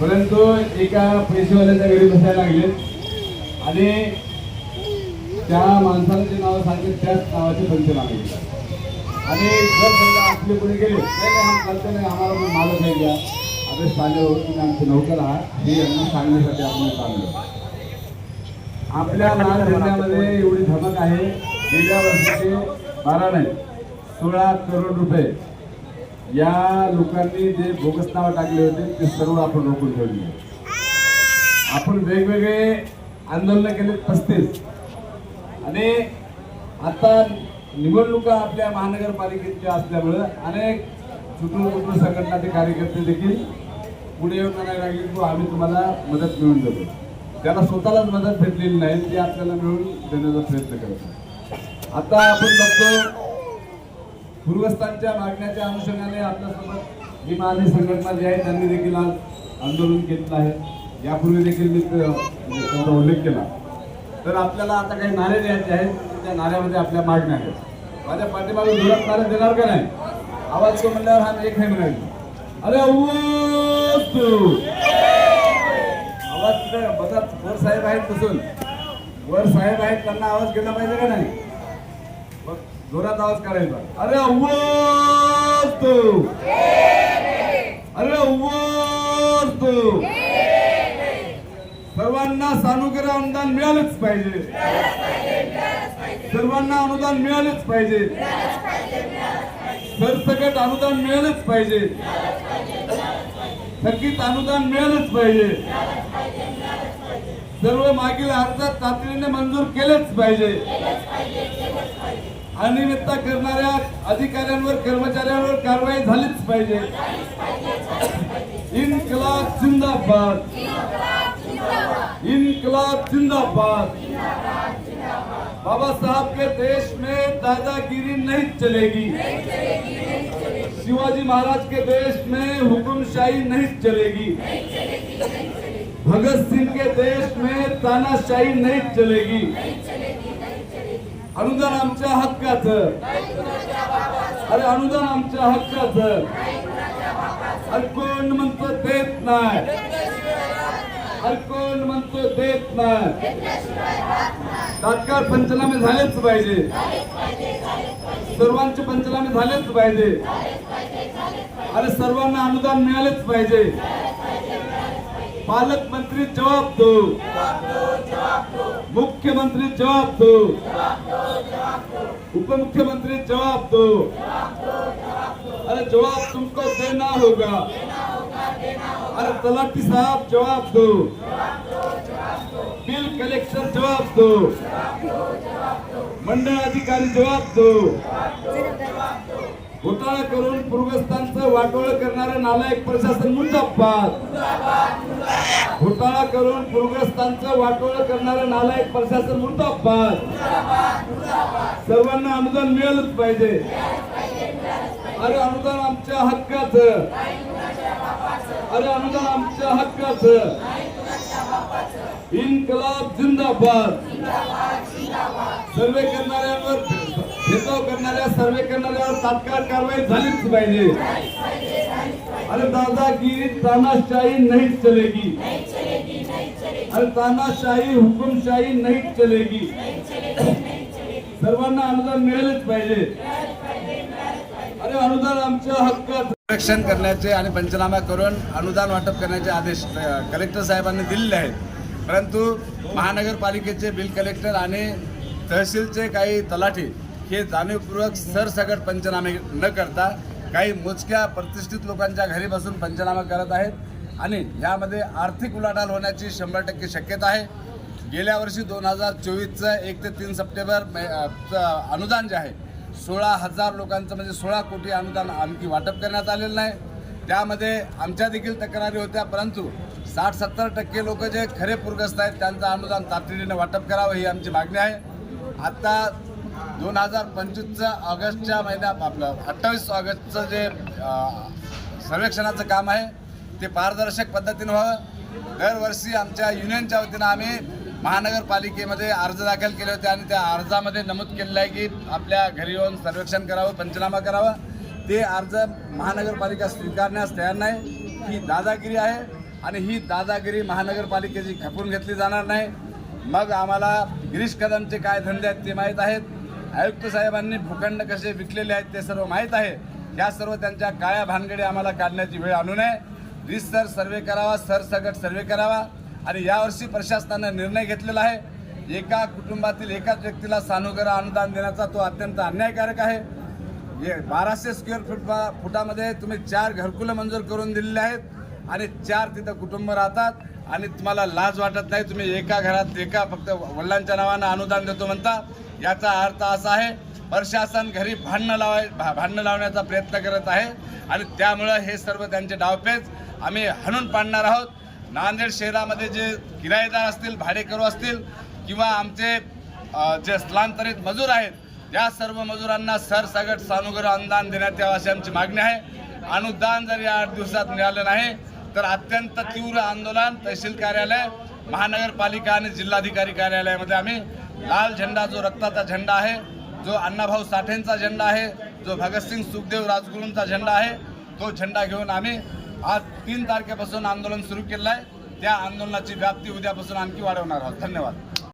परंतु एका पैसेवाल्याच्या घरी बसायला लागले. आणि त्या माणसाला जे नाव सांगितलं त्याच नावाचे पंच केले आणि जर समजा आपले कोणी गेले नाही नाही आम्हाला पण मालक नाही द्या. अभ्यास पाहिजे तुम्ही आमचे नौकर आहात हे यांना सांगण्यासाठी आपण सांगलो आपल्या लाल झेंड्यामध्ये एवढी धमक आहे गेल्या वर्षीचे बारा नाही सोळा करोड रुपये. या लोकांनी जे बोगस नावं टाकले होते ते सर्व आपण रोखून ठेवले आपण वेगवेगळे आंदोलन केले पस्तीस. आणि आता निवडणुका आपल्या महानगरपालिकेच्या असल्यामुळं अनेक कुटुंब कुटून संघटनाचे कार्यकर्ते देखील पुढे येऊन म्हणायला लागले की हो, आम्ही तुम्हाला मदत मिळून देतो. त्याला स्वतःलाच मदत भेटलेली नाही ती आपल्याला मिळून देण्याचा प्रयत्न करतो आता आपण बघतो पूर्वस्थांच्या मागण्याच्या अनुषंगाने आपल्यासोबत जी माझी संघटना जी आहे त्यांनी देखील आज आंदोलन केलेलं आहे. यापूर्वी देखील मी त्याचा म्हणजे त्यांचा उल्लेख केला. तर आपल्याला आता काही नारे द्यायचे आहेत त्या नाऱ्यामध्ये आपल्या मागण्या आहेत. माझ्या पाठीमागे जोरात नारे देणार का नाही? आवाज तो म्हणल्यावर हा एक नाही म्हणाल अरे आवाज तिथे बघा वर साहेब आहेत तसून वर साहेब आहेत त्यांना आवाज गेला पाहिजे का नाही? बघ, जोरात आवाज करायचा अरे तू अरे अव्वस तू सर्वांना सानुग्रह अनुदान मिळालंच पाहिजे. सर्वांना अनुदान मिळालेच पाहिजे. सरसकट अनुदान मिळालंच पाहिजे. थकीत अनुदान मिळालंच पाहिजे. सर्व मागील अर्ज तातडीने मंजूर केलेच पाहिजे. अनियमितता करणाऱ्या अधिकाऱ्यांवर कर्मचाऱ्यांवर कारवाई झालीच पाहिजे. इन्कलाब जिंदाबाद. इनकलाब जिंदाबाद. बाबा साहब के देश में दादागिरी नहीं चलेगी. शिवाजी महाराज के देश में हुकुमशाही नहीं चलेगी. भगत सिंह के देश में तानाशाही नहीं चलेगी. अनुदान आमच्या हक्काचं. अरे अनुदान आमच्या हक्काचं. अरे कोण म्हणतो देत नाही? अरे कोण म्हणतो देत नाही? तात्काळ पंचनामे झालेच पाहिजे. सर्वांचे पंचनामे झालेच पाहिजे. अरे सर्वांना अनुदान मिळालेच पाहिजे. पालकमंत्री जवाब दो। मुख्यमंत्री जवाब दो। उपमुख्यमंत्री जवाब दो। अरे जवाब तुमको देना होगा। अरे तलाटी साहब जवाब दो। बिल कलेक्टर जवाब दो। मंडल अधिकारी जवाब दो। घोटाळा करून पूर्वस्तांचं वाटोळ करणारं नालायक प्रशासन मुर्दाबाद घोटाळा करून पूर्वस्तांचं वाटोळ करणारं नालायक प्रशासन मुर्दाबाद सर्वांना अनुदान मिळालंच पाहिजे. अरे अनुदान आमच्या हक्काचं. अरे अनुदान आमच्या हक्काचं. इन्कलाब जिंदाबाद. सर्वे करणाऱ्यांवर भेदभाव करणाऱ्या सर्वे करणाऱ्या तात्काळ कारवाई झालीच पाहिजे. अरे दादागिरी तानाशाही नाही चलेगी. अरे तानाशाही हुकुमशाही नाही चलेगी. सर्वांना अनुदान मिळेलच पाहिजे. अरे अनुदान आमच्या हक्कात आरक्षण करण्याचे आणि पंचनामा करून अनुदान वाटप करण्याचे आदेश कलेक्टर साहेबांनी दिलेले आहेत. परंतु महानगरपालिकेचे बिल कलेक्टर आणि तहसीलचे काही तलाठी हे जाणीवपूर्वक सरसकट पंचनामे न करता काही मोजक्या प्रतिष्ठित लोकांच्या घरी बसून पंचनामा करत आहेत. आणि यामध्ये आर्थिक उलाढाल होण्याची शंभर टक्के शक्यता आहे. गेल्या वर्षी दोन हजार चोवीसचं एक ते तीन सप्टेंबर मे- अनुदान जे आहे सोळा हजार लोकांचं म्हणजे सोळा कोटी अनुदान आणखी वाटप करण्यात आलेलं नाही. त्यामध्ये आमच्या देखील तक्रारी होत्या परंतु साठ सत्तर टक्के लोक जे खरे पूरग्रस्त आहेत त्यांचं अनुदान तातडीने वाटप करावं ही आमची मागणी आहे. आत्ता दोन हजार पंचवीसच्या ऑगस्टच्या महिन्यात आपलं अठ्ठावीस ऑगस्टचं जे सर्वेक्षणाचं काम आहे ते पारदर्शक पद्धतीनं व्हावं. दरवर्षी आमच्या युनियनच्या वतीनं आम्ही महानगरपालिकेमध्ये अर्ज दाखल केले होते आणि त्या अर्जामध्ये नमूद केलेलं आहे की आपल्या घरी येऊन सर्वेक्षण करावं पंचनामा करावा. ते अर्ज महानगरपालिका स्वीकारण्यास तयार नाही. ही दादागिरी आहे आणि ही दादागिरी महानगरपालिकेची खपून घेतली जाणार नाही. मग आम्हाला गिरीश कदमचे काय धंदे आहेत ते माहीत आहेत. आयुक्त साहेबांनी भूखंड कसे विकलेले आहेत ते सर्व माहीत आहे. या सर्व त्यांच्या काळ्या भानगडी आम्हाला काढण्याची वेळ आणू नये. रिसर सर्वे करावा. सरसकट सर्वे करावा. आणि यावर्षी प्रशासनानं निर्णय घेतलेला आहे. एका कुटुंबातील एकाच व्यक्तीला सानुग्रह अनुदान देण्याचा तो अत्यंत अन्यायकारक आहे. बाराशे स्क्वेअर फुट फुटामध्ये तुम्ही चार घरकुलं मंजूर करून दिलेले आहेत. आणि चार तिथं कुटुंब राहतात. आणि तुम्हाला लाज वाटत नाही तुम्ही एका घरात एका फक्त वडिलांच्या नावानं अनुदान देतो म्हणता याचा अर्थ असा आहे प्रशासन घरी भांडणं लावाय भा- भांडणं लावण्याचा प्रयत्न करत आहे आणि त्यामुळं हे सर्व त्यांचे डावपेच आम्ही हणून पाडणार आहोत. नांदेड शहरामध्ये जे किरायेदार असतील भाडेकरू असतील किंवा आमचे जे स्थलांतरित मजूर आहेत त्या सर्व मजुरांना सरसगट सानुग्रह अनुदान देण्यात यावं अशी आमची मागणी आहे. अनुदान जर या आठ दिवसात मिळालं नाही तर अत्यंत तीव्र आंदोलन तहसील कार्यालय महानगरपालिका आणि जिल्हाधिकारी कार्यालयामध्ये आम्ही लाल झेंडा जो रक्ताचा झेंडा आहे जो अण्णाभाऊ साठेंचा झेंडा आहे जो भगतसिंग सुखदेव राजगुरूंचा झेंडा आहे तो झेंडा घेऊन आम्ही आज तीन तारखेपासून आंदोलन सुरू केलं आहे. त्या आंदोलनाची व्याप्ती उद्यापासून आणखी वाढवणार आहोत. धन्यवाद.